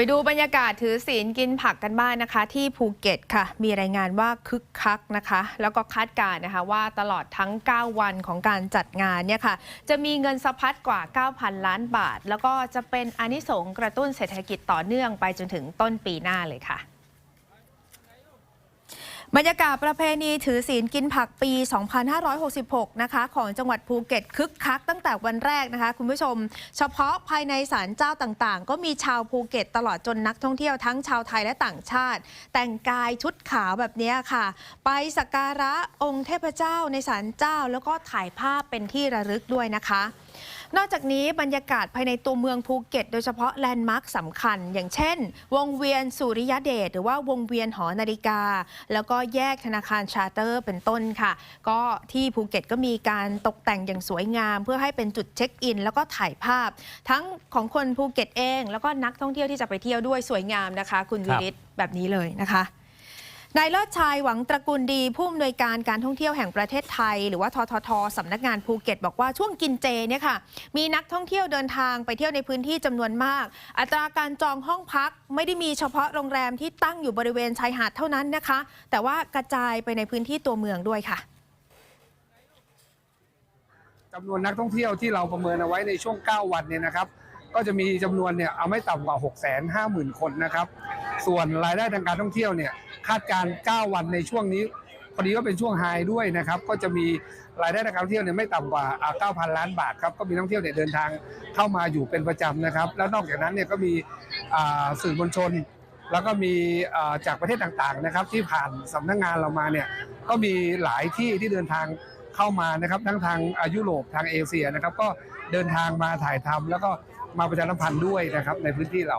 ไปดูบรรยากาศถือศีลกินผักกันบ้างนะคะ ที่ภูเก็ตค่ะ มีรายงานว่าคึกคักนะคะ แล้วก็คาดการณ์นะคะว่าตลอดทั้ง 9 วันของการจัดงานเนี่ยค่ะ จะมีเงินสะพัดกว่า 9,000 ล้านบาท แล้วก็จะเป็นอนิสงกระตุ้นเศรษฐกิจต่อเนื่องไปจนถึงต้นปีหน้าเลยค่ะ บรรยากาศประเพณีถือศีลกินผักปี 2566 นะคะ ของจังหวัดภูเก็ตคึกคักตั้งแต่วันแรกนะคะ คุณผู้ชม เฉพาะภายในศาลเจ้าต่างๆ ก็มีชาวภูเก็ตตลอดจนนักท่องเที่ยวทั้งชาวไทยและต่างชาติ แต่งกายชุดขาวแบบนี้ค่ะ ไปสักการะองค์เทพเจ้าในศาลเจ้า แล้วก็ถ่ายภาพเป็นที่ระลึกด้วยนะคะ นอกจากนี้บรรยากาศภายในตัวเมืองภูเก็ต โดยเฉพาะแลนด์มาร์คสำคัญ อย่างเช่น วงเวียนสุริยเดชหรือว่าวงเวียนหอนาฬิกา แล้วก็แยกธนาคารชาร์เตอร์เป็นต้นค่ะ ก็ที่ภูเก็ตก็มีการตกแต่งอย่างสวยงาม เพื่อให้เป็นจุดเช็คอิน แล้วก็ถ่ายภาพ ทั้งของคนภูเก็ตเอง แล้วก็นักท่องเที่ยวที่จะไปเที่ยวด้วยสวยงามนะคะ คุณวิริศแบบนี้เลยนะคะ นายเลิศชายหวังตระกูลดีผู้อำนวยการการท่องเที่ยวแห่งประเทศไทย หรือว่าทททสำนักงานภูเก็ต บอกว่าช่วงกินเจเนี่ยค่ะ มีนักท่องเที่ยวเดินทางไปเที่ยวในพื้นที่จำนวนมาก อัตราการจองห้องพักไม่ได้มีเฉพาะโรงแรมที่ตั้งอยู่บริเวณชายหาดเท่านั้นนะคะ แต่ว่ากระจายไปในพื้นที่ตัวเมืองด้วยค่ะจำนวนนักท่องเที่ยวที่เราประเมินเอาไว้ในช่วง 9 วันเนี่ยนะครับ ก็จะมีจำนวนเนี่ยเอาไม่ต่ำกว่า 6 5 0 0 0 0 คนนะครับ ส่วนรายได้ทางการท่องเที่ยวเนี่ยคาดการ 9 วันในช่วงนี้พอดีก็เป็นช่วงไฮด้วยนะครับ ก็จะมีรายได้ทางการท่องเที่ยวเนี่ยไม่ต่ำกว่าอ่า9,000 ล้านบาทครับ ก็มีนักท่องเที่ยวเนี่ยเดินทางเข้ามาอยู่เป็นประจำนะครับ แล้วนอกจากนั้นเนี่ยก็มีสื่อมวลชน แล้วก็มีจากประเทศต่างๆนะครับ ที่ผ่านสำนักงานเรามาเนี่ยก็มีหลายที่ที่เดินทางเข้ามานะครับ ทั้งทางยุโรปทางเอเชียนะครับ ก็เดินทางมาถ่ายทำแล้วก็ มาประชาสัมพันธ์ด้วยนะครับในพื้นที่เรา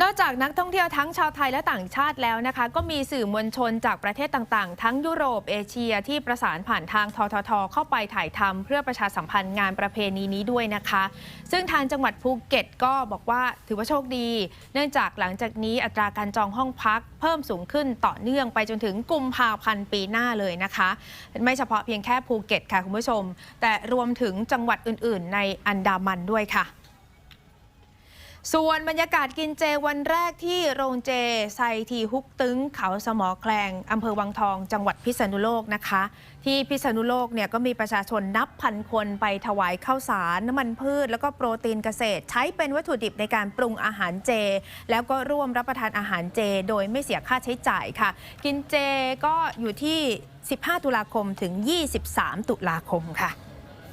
นอกจากนักท่องเที่ยวทั้งชาวไทยและต่างชาติแล้วนะคะ ก็มีสื่อมวลชนจากประเทศต่างๆ ทั้งยุโรปเอเชียที่ประสานผ่านทางททท เข้าไปถ่ายทำเพื่อประชาสัมพันธ์งานประเพณีนี้ด้วยนะคะ ซึ่งทางจังหวัดภูเก็ตก็บอกว่าถือว่าโชคดี เนื่องจากหลังจากนี้อัตราการจองห้องพัก เพิ่มสูงขึ้นต่อเนื่องไปจนถึงกุมภาพันธ์ปีหน้าเลยนะคะ ไม่เฉพาะเพียงแค่ภูเก็ตค่ะคุณผู้ชม แต่รวมถึงจังหวัดอื่น ๆ ในอันดามันด้วยค่ะ ส่วนบรรยากาศกินเจวันแรกที่โรงเจไซทีฮุกตึงเขาสมอแคลงอำเภอวังทอง จังหวัดพิษณุโลกนะคะ ที่พิษณุโลกเนี่ยก็มีประชาชนนับพันคนไปถวายข้าวสารน้ำมันพืช แล้วก็โปรตีนเกษตร ใช้เป็นวัตถุดิบในการปรุงอาหารเจ แล้วก็ร่วมรับประทานอาหารเจ โดยไม่เสียค่าใช้จ่ายค่ะ กินเจก็อยู่ที่ 15 ตุลาคมถึง 23 ตุลาคมค่ะ